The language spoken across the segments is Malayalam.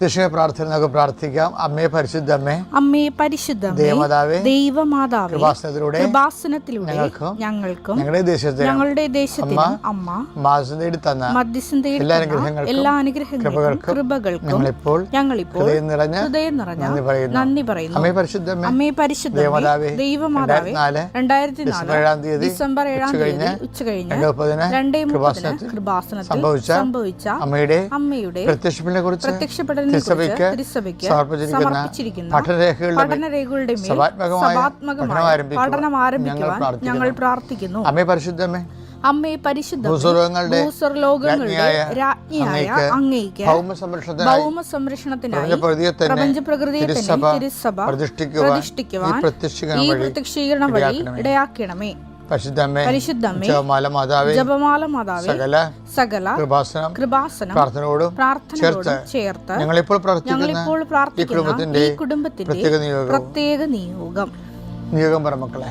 ദക്ഷിണ പ്രാർത്ഥന പ്രാർത്ഥിക്കാം. അമ്മേ പരിശുദ്ധ അമ്മേ പരിശുദ്ധമേ ദേവമാതാവേ ദൈവമാതാവേ കൃപാസനത്തിലൂടെ കൃപാസനത്തിലൂടെ ഞങ്ങൾക്കും ഞങ്ങൾക്കും ഞങ്ങളുടെ ദേശത്തെ ഞങ്ങളുടെ ദേശത്തിന് അമ്മ തന്ന എല്ലാ അനുഗ്രഹങ്ങൾക്കും എല്ലാ അനുഗ്രഹങ്ങൾക്കും കൃപകൾക്കും ഞങ്ങളിപ്പോൾ ഞങ്ങളിപ്പോൾ ഹൃദയം നിറഞ്ഞ ഹൃദയം നിറഞ്ഞ നന്ദി പറയുന്നു. അമ്മേ പരിശുദ്ധ അമ്മേ അമ്മേ ദേവമാതാവേ ദൈവമാതാവേ രണ്ടായിരത്തി നാല് ഏഴാം തീയതി ഡിസംബർ ഏഴാം തീയതി ഉച്ച കഴിഞ്ഞ് രണ്ട് കൃപാസനത്തിൽ സംഭവിച്ച സംഭവിച്ച അമ്മയുടെ അമ്മയുടെ കുറിച്ച് പ്രത്യക്ഷപ്പെടലിനെ കുറിച്ച് തിരുസഭയ്ക്ക് സമർപ്പിച്ചിരിക്കുന്ന പഠനരേഖകളുടെ പഠനം ആരംഭിക്കുവാൻ ഞങ്ങൾ പ്രാർത്ഥിക്കുന്നു. അമ്മേ പരിശുദ്ധമേ അമ്മേ പരിശുദ്ധ ഭൂസ്വർലോകങ്ങളുടെ രാജ്ഞിയായ അങ്ങേക്ക് അങ്ങയ്ക്ക് ഭൗമ സംരക്ഷണത്തിനായി തന്നെ പ്രപഞ്ച പ്രകൃതിയെ തന്നെ തിരുസഭ പ്രതിഷ്ഠിക്കുവാൻ ഈ പ്രത്യക്ഷീകരണം വഴി ഇടയാക്കണമേ. ഇടയാക്കണമേ പരിശുദ്ധമ്മേ പരിശുദ്ധമ്മേ ജപമാല മാതാവേ ജപമാല മാതാവേ സകല സകല കൃപാസനം കൃപാസനം പ്രാർത്ഥനയോടും ചേർത്ത് ഞങ്ങളിപ്പോൾ പ്രാർത്ഥിക്കുന്ന ഈ കുടുംബത്തിന്റെ പ്രത്യേക നിയോഗം. നിയോഗം പറ മക്കളെ.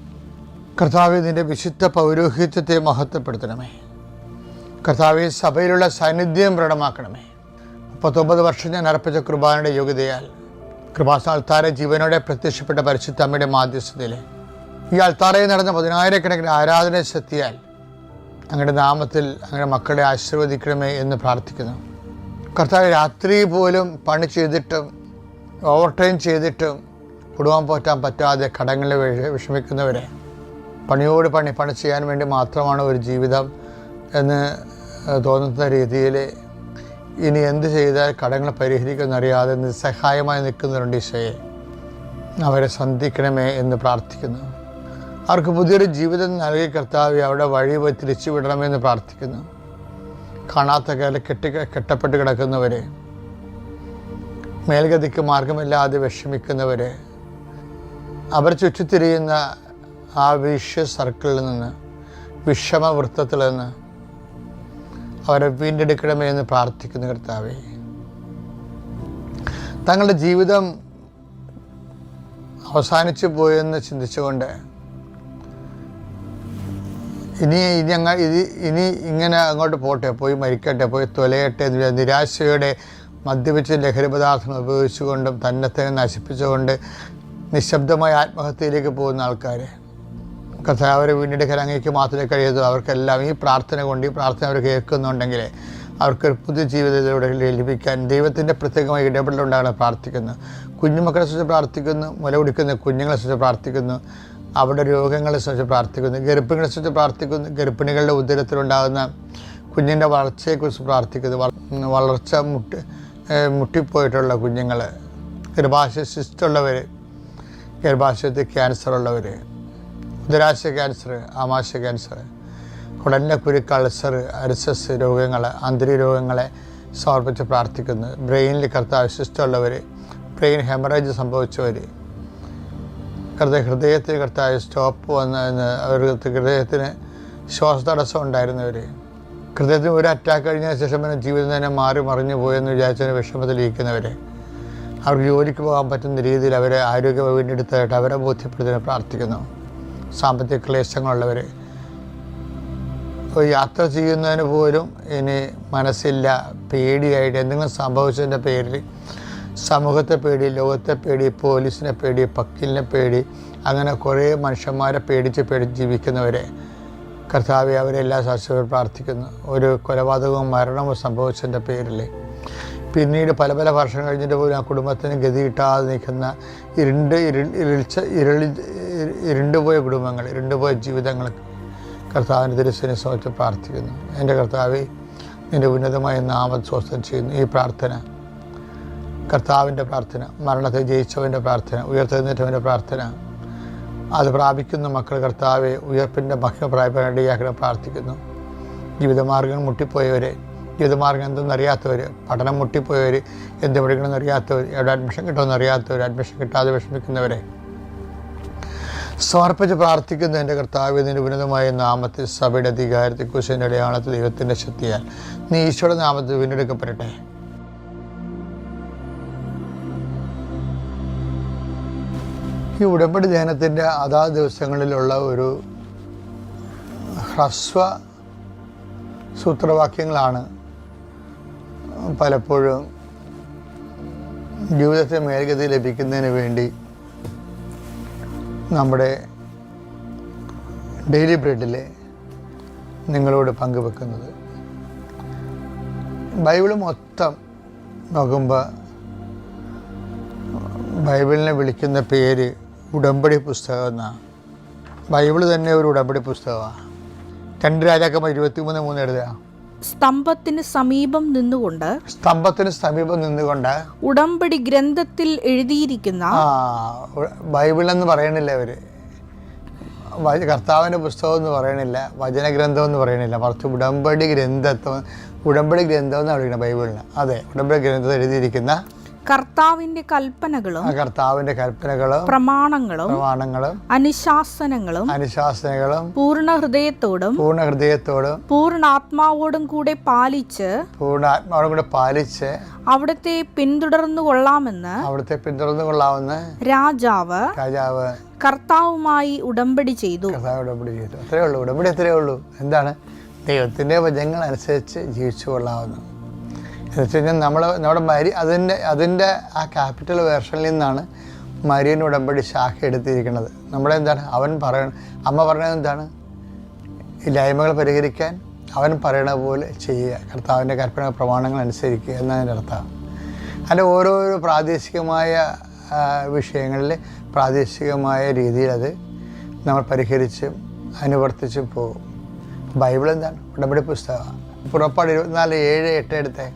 കർത്താവ് നിന്റെ വിശുദ്ധ പൗരോഹിത്യത്തെ മഹത്വപ്പെടുത്തണമേ. കർത്താവ് സഭയിലുള്ള സാന്നിധ്യം പ്രകടമാക്കണമേ മുപ്പത്തൊമ്പത് വർഷം ഞാൻ അർപ്പിച്ച കുർബാനയുടെ യോഗ്യതയാൽ കൃപാസ അൾത്താരെ ജീവനോടെ പ്രത്യക്ഷപ്പെട്ട പരിശുദ്ധ അമ്മയുടെ മാധ്യസ്ഥതയിൽ ഈ അൾത്താറയിൽ നടന്ന പതിനായിരക്കണക്കിന് ആരാധന ശക്തിയാൽ അങ്ങയുടെ നാമത്തിൽ അങ്ങയുടെ മക്കളെ ആശീർവദിക്കണമേ എന്ന് പ്രാർത്ഥിക്കുന്നു. കർത്താവ് രാത്രി പോലും പണി ചെയ്തിട്ടും ഓവർ ടൈം ചെയ്തിട്ടും കുടുംബം പോറ്റാൻ പറ്റാതെ കടങ്ങളിൽ വിഷ- വിഷമിക്കുന്നവരെ പണിയോട് പണി പണി ചെയ്യാൻ വേണ്ടി മാത്രമാണ് ഒരു ജീവിതം എന്ന് തോന്നുന്ന രീതിയിൽ ഇനി എന്ത് ചെയ്താൽ കടങ്ങൾ പരിഹരിക്കുമെന്നറിയാതെ നിസ്സഹായമായി നിൽക്കുന്നവരുണ്ട് ഈശോയെ. അവരെ സന്ധിക്കണമേ എന്ന് പ്രാർത്ഥിക്കുന്നു. അവർക്ക് പുതിയൊരു ജീവിതം നൽകി കർത്താവ് അവിടെ വഴി പോയി തിരിച്ചു വിടണമെന്ന് പ്രാർത്ഥിക്കുന്നു. കാണാത്ത കാല കെട്ടി കെട്ടപ്പെട്ട് കിടക്കുന്നവരെ മേൽഗതിക്ക് മാർഗമില്ലാതെ വിഷമിക്കുന്നവരെ അവർ ചുറ്റിത്തിരിയുന്ന ആ വിഷ സർക്കിളിൽ നിന്ന് വിഷമവൃത്തത്തിൽ നിന്ന് അവരെ വീണ്ടെടുക്കണമേ എന്ന് പ്രാർത്ഥിക്കുന്ന കർത്താവേ. തങ്ങളുടെ ജീവിതം അവസാനിച്ചു പോയെന്ന് ചിന്തിച്ചുകൊണ്ട് ഇനി ഇനി ഇത് ഇനി ഇങ്ങനെ അങ്ങോട്ട് പോട്ടെ പോയി മരിക്കട്ടെ പോയി തൊലയട്ടെ എന്ന് നിരാശയുടെ മദ്യപിച്ച് ലഹരി പദാർത്ഥങ്ങൾ ഉപയോഗിച്ചുകൊണ്ടും തന്നെ നശിപ്പിച്ചുകൊണ്ട് നിശബ്ദമായ ആത്മഹത്യയിലേക്ക് പോകുന്ന ആൾക്കാർ കർത്താവരെ വീണ്ടെടുക്കാൻ അങ്ങേക്ക് മാത്രമേ കഴിയൂ അവർക്കെല്ലാം ഈ പ്രാർത്ഥന കൊണ്ട് ഈ പ്രാർത്ഥന അവർ കേൾക്കുന്നുണ്ടെങ്കിൽ അവർക്ക് പുതിയ ജീവിതത്തിലൂടെ ലഭിക്കാൻ ദൈവത്തിന്റെ പ്രത്യേകമായി ഇടപെടലുണ്ടാകണം പ്രാർത്ഥിക്കുന്നു. കുഞ്ഞുമക്കളെ സംബന്ധിച്ച് പ്രാർത്ഥിക്കുന്നു മുല കുടിക്കുന്നു കുഞ്ഞുങ്ങളെ സംബന്ധിച്ച് പ്രാർത്ഥിക്കുന്നു അവരുടെ രോഗങ്ങളെ സംബന്ധിച്ച് പ്രാർത്ഥിക്കുന്നു ഗർഭിണികളെ സംബന്ധിച്ച് പ്രാർത്ഥിക്കുന്നു ഗർഭിണികളുടെ ഉദരത്തിലുണ്ടാകുന്ന കുഞ്ഞിന്റെ വളർച്ചയെക്കുറിച്ച് പ്രാർത്ഥിക്കുന്നു. വളർച്ച മുട്ടി മുട്ടിപ്പോയിട്ടുള്ള കുഞ്ഞുങ്ങൾ ഗർഭാശയ സിസ്റ്റുള്ളവർ ഗർഭാശയത്തിൽ ക്യാൻസർ ഉദരാശയ ക്യാൻസർ ആമാശ ക്യാൻസർ കുടലിന്റെ കുരുക്ക് അൾസർ അരിസസ് രോഗങ്ങൾ ആന്തരിക രോഗങ്ങളെ സമർപ്പിച്ച് പ്രാർത്ഥിക്കുന്നു. ബ്രെയിനിൽ കർത്താവ് സിസ്റ്റമുള്ളവർ ബ്രെയിൻ ഹെമറേജ് സംഭവിച്ചവർ കർത്താവ് ഹൃദയത്തിന് കർത്താവ് സ്റ്റോപ്പ് വന്ന അവർക്ക് ഹൃദയത്തിന് ശ്വാസതടസ്സം ഉണ്ടായിരുന്നവർ ഹൃദയത്തിന് ഒരു അറ്റാക്ക് കഴിഞ്ഞ ശേഷം പിന്നെ ജീവിതം തന്നെ മാറി മറിഞ്ഞു പോയെന്ന് വിചാരിച്ചതിന് വിഷമത്തിലിരിക്കുന്നവർ അവർക്ക് ജോലിക്ക് പോകാൻ പറ്റുന്ന രീതിയിൽ അവരെ ആരോഗ്യം വീണ്ടെടുത്തതായിട്ട് അവരെ ബോധ്യപ്പെടുത്താൻ പ്രാർത്ഥിക്കുന്നു. സാമ്പത്തിക ക്ലേശങ്ങളുള്ളവർ. യാത്ര ചെയ്യുന്നതിന് പോലും ഇനി മനസ്സില്ല പേടിയായിട്ട് എന്തെങ്കിലും സംഭവിച്ചതിന്റെ പേരിൽ സമൂഹത്തെ പേടി ലോകത്തെ പേടി പോലീസിനെ പേടി പക്കിലിനെ പേടി അങ്ങനെ കുറേ മനുഷ്യന്മാരെ പേടിച്ച് പേടിച്ച് ജീവിക്കുന്നവരെ കർത്താവെ അവരെല്ലാ സാക്ഷികളും പ്രാർത്ഥിക്കുന്നു. ഒരു കൊലപാതകവും മരണവും സംഭവിച്ചതിന്റെ പേരിൽ. പിന്നീട് പല പല വർഷം കഴിഞ്ഞിട്ട് പോലും ആ കുടുംബത്തിന് ഗതി കിട്ടാതെ നിൽക്കുന്ന ഇരുണ്ട് ഇരു ഇരുളിച്ച ഇരുളി ഇരുണ്ടുപോയ കുടുംബങ്ങൾ ഇരുണ്ടുപോയ ജീവിതങ്ങൾ കർത്താവിന്റെ തിരുസനെ സമയത്ത് പ്രാർത്ഥിക്കുന്നു. എന്റെ കർത്താവെ നിന്റെ ഉന്നതമായ നാമം സ്വസ്ഥം ചെയ്യുന്നു. ഈ പ്രാർത്ഥന കർത്താവിന്റെ പ്രാർത്ഥന മരണത്തെ ജയിച്ചവന്റെ പ്രാർത്ഥന ഉയർത്തെഴുന്നേറ്റവന്റെ പ്രാർത്ഥന അത് പ്രാപിക്കുന്ന മക്കൾ കർത്താവെ ഉയർപ്പിന്റെ മഹിമ പ്രായപ്പെടേണ്ടിയാക്കണം പ്രാർത്ഥിക്കുന്നു. ജീവിതമാർഗം മുട്ടിപ്പോയവരെ ജീവിതമാർഗം എന്തെന്നറിയാത്തവർ പഠനം മുട്ടിപ്പോയവർ എന്ത് പഠിക്കണമെന്നറിയാത്തവർ എവിടെ അഡ്മിഷൻ കിട്ടുമെന്നറിയാത്തവർ അഡ്മിഷൻ കിട്ടാതെ വിഷമിക്കുന്നവരെ സമർപ്പിച്ച് പ്രാർത്ഥിക്കുന്ന എന്റെ കർത്താവിന്റെ ഉന്നതമായ നാമത്തിൽ സഭയുടെ അധികാരത്തെക്കുറിച്ച് എന്റെ അടയാളത്തിൽ ദൈവത്തിന്റെ ശക്തിയാൽ നീ ഈശോയുടെ നാമത്തിൽ വീണ്ടെടുക്കപ്പെടട്ടെ. ഈ ഉടമ്പടി ധ്യാനത്തിന്റെ അതാ ദിവസങ്ങളിലുള്ള ഒരു ഹ്രസ്വ സൂത്രവാക്യങ്ങളാണ് പലപ്പോഴും ജീവിതത്തെ മേൽഗതി ലഭിക്കുന്നതിന് വേണ്ടി നമ്മുടെ ഡെയിലി ബ്രെഡിൽ നിങ്ങളോട് പങ്കുവെക്കുന്നത്. ബൈബിൾ മൊത്തം നോക്കുമ്പോൾ ബൈബിളിനെ വിളിക്കുന്ന പേര് ഉടമ്പടി പുസ്തകം എന്നാണ് ബൈബിൾ തന്നെ ഒരു ഉടമ്പടി പുസ്തകമാണ് രണ്ട് രാജാക്കന്മാർ ഇരുപത്തിമൂന്ന് മൂന്ന് എഴുതുക സ്തംഭത്തിന് സമീപം നിന്നുകൊണ്ട് സ്തംഭത്തിന് സമീപം നിന്നുകൊണ്ട് ഉടമ്പടി ഗ്രന്ഥത്തിൽ എഴുതിയിരിക്കുന്ന ബൈബിൾ എന്ന് പറയണില്ല അവർ കർത്താവിന്റെ പുസ്തകം എന്ന് പറയണില്ല വചനഗ്രന്ഥം എന്ന് പറയണില്ല. മറിച്ച് ഉടമ്പടി ഗ്രന്ഥത്വം ഉടമ്പടി ഗ്രന്ഥം എന്നാണ് വിളിക്കുന്നത് ബൈബിളിന്. അതെ ഉടമ്പടി ഗ്രന്ഥത്തിൽ എഴുതിയിരിക്കുന്ന കർത്താവിന്റെ കൽപ്പനകളും കർത്താവിന്റെ കൽപ്പനകളും പ്രമാണങ്ങളും പ്രമാണങ്ങളും അനുശാസനങ്ങളും അനുശാസനങ്ങളും പൂർണ ഹൃദയത്തോടും പൂർണ ഹൃദയത്തോടും പൂർണ ആത്മാവോടും കൂടെ പാലിച്ച് പൂർണ ആത്മാവോടും കൂടെ പാലിച്ച് അവിടുത്തെ പിന്തുടർന്നു കൊള്ളാമെന്ന് അവിടുത്തെ പിന്തുടർന്നു കൊള്ളാമെന്ന് രാജാവ് രാജാവ് കർത്താവുമായി ഉടമ്പടി ചെയ്തു. കർത്താവ് ഉടമ്പടി ചെയ്തു. അത്രേ ഉള്ളൂ. ഉടമ്പടി അത്രേ ഉള്ളൂ. എന്താണ്? ദൈവത്തിന്റെ വചനങ്ങൾ അനുസരിച്ച് ജീവിച്ചു കൊള്ളാവുന്നു. എന്ന് വെച്ച് കഴിഞ്ഞാൽ നമ്മൾ നമ്മുടെ മരി അതിന്റെ അതിന്റെ ആ ക്യാപിറ്റൽ വേർഷനിൽ നിന്നാണ് മരിയൻ ഉടമ്പടി ശാഖ എടുത്തിരിക്കുന്നത്. നമ്മുടെ എന്താണ് അവൻ പറയണ അമ്മ പറയണത് എന്താണ്? ഇല്ലായ്മകൾ പരിഹരിക്കാൻ അവൻ പറയണ പോലെ ചെയ്യുക. കർത്താവിന്റെ കൽപ്പന പ്രമാണങ്ങൾ അനുസരിക്കുക എന്നതിന്റെ അർത്ഥം. അതിന്റെ ഓരോരോ പ്രാദേശികമായ വിഷയങ്ങളിൽ പ്രാദേശികമായ രീതിയിൽ അത് നമ്മൾ പരിഹരിച്ചും അനുവർത്തിച്ചും പോകും. ബൈബിൾ എന്താണ്? ഉടമ്പടി പുസ്തകമാണ്. പുറപ്പാട് ഇരുപത്തിനാല് ഏഴ് എട്ട് എടുത്തേ.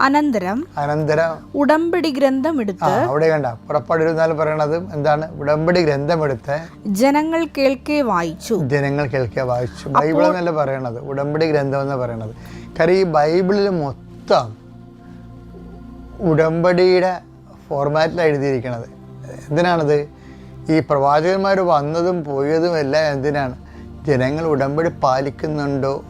അനന്തരം അനന്തരം. ഉടമ്പടി ഗ്രന്ഥം എടുത്ത് അവിടെ കണ്ട. പുറപ്പാട് ഇരുപത്തിനാല് പറയണത്. എന്താണ്? ഉടമ്പടി ഗ്രന്ഥം എടുത്ത് ജനങ്ങൾ കേൾക്കെ വായിച്ചു. ജനങ്ങൾ കേൾക്കെ വായിച്ചു. ബൈബിൾ എന്നല്ല പറയണത്. ഉടമ്പടി ഗ്രന്ഥം എന്ന് പറയണത്. കാര്യം ഈ ബൈബിളിൽ മൊത്തം ഉടമ്പടിയുടെ ഫോർമാറ്റിൽ എഴുതിയിരിക്കണത്. എന്തിനാണത്? ഈ പ്രവാചകന്മാർ വന്നതും പോയതും എല്ലാം എന്തിനാണ്? ജനങ്ങൾ ഉടമ്പടി പാലിക്കുന്നുണ്ടോ?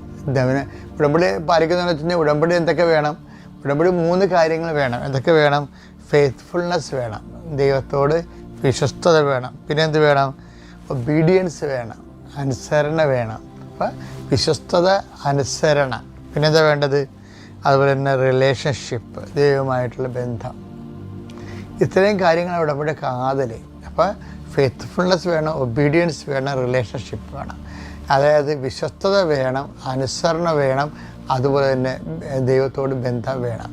ഉടമ്പടി പാലിക്കുന്നുണ്ടോ വെച്ചാൽ ഉടമ്പടി എന്തൊക്കെ വേണം? ഉടമ്പടി മൂന്ന് കാര്യങ്ങൾ വേണം. എന്തൊക്കെ വേണം? ഫെയ്ത്ത്ഫുൾനെസ് വേണം. ദൈവത്തോട് വിശ്വസ്തത വേണം. പിന്നെ എന്ത് വേണം? ഒബീഡിയൻസ് വേണം. അനുസരണ വേണം. അപ്പം വിശ്വസ്തത അനുസരണ. പിന്നെന്താ വേണ്ടത്? അതുപോലെ തന്നെ റിലേഷൻഷിപ്പ് ദൈവമായിട്ടുള്ള ബന്ധം. ഇത്രയും കാര്യങ്ങൾ ഉടമ്പടി കാതൽ അപ്പോൾ ഫെയ്ത്ത്ഫുൾനെസ് വേണം ഒബീഡിയൻസ് വേണം റിലേഷൻഷിപ്പ് വേണം. അതായത് വിശ്വസ്തത വേണം അനുസരണ വേണം അതുപോലെ തന്നെ ദൈവത്തോട് ബന്ധം വേണം.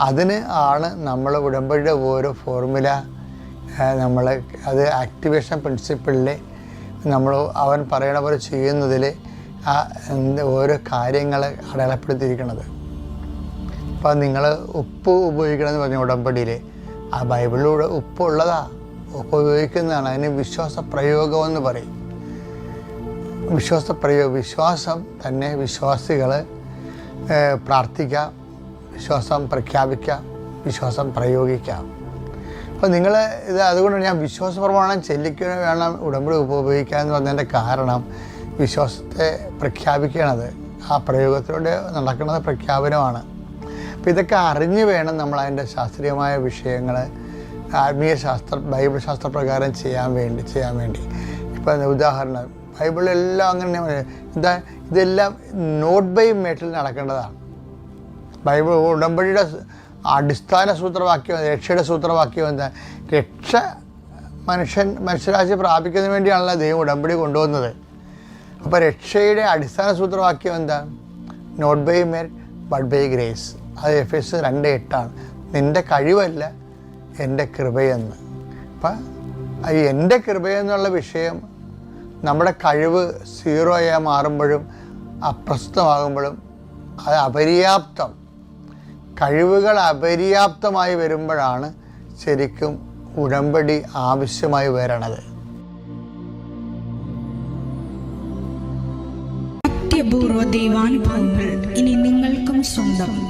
അതിന് ആണ് നമ്മൾ ഉടമ്പടിയുടെ ഓരോ ഫോർമുല നമ്മൾ അത് ആക്ടിവേഷൻ പ്രിൻസിപ്പിളിൽ നമ്മൾ അവൻ പറയണ പോലെ ചെയ്യുന്നതിൽ ആ ഓരോ കാര്യങ്ങൾ അടയാളപ്പെടുത്തിയിരിക്കുന്നത് അപ്പോൾ നിങ്ങൾ ഉപ്പ് ഉപയോഗിക്കണമെന്ന് പറഞ്ഞ ഉടമ്പടിയിൽ ആ ബൈബിളിലൂടെ ഉപ്പുള്ളതാ ഉപ്പ് ഉപയോഗിക്കുന്നതാണ്. അതിന് വിശ്വാസ പ്രയോഗം എന്ന് പറയും. വിശ്വാസ പ്രയോഗം വിശ്വാസം തന്നെ വിശ്വാസികൾ പ്രാർത്ഥിക്കാം വിശ്വാസം പ്രഖ്യാപിക്കാം വിശ്വാസം പ്രയോഗിക്കാം. അപ്പോൾ നിങ്ങൾ ഇത് അതുകൊണ്ട് ഞാൻ വിശ്വാസ പ്രമാണം ചെല്ലിക്കുക വേണം ഉടമ്പടി ഉപയോഗിക്കുക എന്ന് പറഞ്ഞതിന്റെ കാരണം വിശ്വാസത്തെ പ്രഖ്യാപിക്കണത്. ആ പ്രയോഗത്തിലൂടെ നടക്കുന്നത് പ്രഖ്യാപനമാണ്. അപ്പോൾ ഇതൊക്കെ അറിഞ്ഞു വേണം നമ്മൾ അതിന്റെ ശാസ്ത്രീയമായ വിഷയങ്ങൾ ആത്മീയ ശാസ്ത്ര ബൈബിൾ ശാസ്ത്രപ്രകാരം ചെയ്യാൻ വേണ്ടി ചെയ്യാൻ വേണ്ടി. ഇപ്പം ഉദാഹരണം ബൈബിളെല്ലാം അങ്ങനെ എന്താ ഇതെല്ലാം നോട്ട് ബൈ മേട്ടിൽ നടക്കേണ്ടതാണ്. ബൈബിൾ ഉടമ്പടിയുടെ അടിസ്ഥാന സൂത്രവാക്യം രക്ഷയുടെ സൂത്രവാക്യം എന്താ? രക്ഷ മനുഷ്യൻ മനുഷ്യരാശി പ്രാപിക്കുന്നതിന് വേണ്ടിയാണല്ലോ ദൈവം ഉടമ്പടി കൊണ്ടുവന്നത്. അപ്പോൾ രക്ഷയുടെ അടിസ്ഥാന സൂത്രവാക്യം എന്താ? Not by merit but by grace. അത് എഫ് എസ് രണ്ട് എട്ടാണ്. നിന്റെ കഴിവല്ല എന്റെ കൃപയെന്ന്. അപ്പം ഈ എന്റെ കൃപയെന്നുള്ള വിഷയം നമ്മുടെ കഴിവ് സീറോയായി മാറുമ്പോഴും അപ്രസ്തമാകുമ്പോഴും അത് അപര്യാപ്തം. കഴിവുകൾ അപര്യാപ്തമായി വരുമ്പോഴാണ് ശരിക്കും ഉടമ്പടി ആവശ്യമായി വരണത്. അത്യപൂർവ ദൈവാനുഭവങ്ങൾ ഇനി നിങ്ങൾക്കും സ്വന്തം.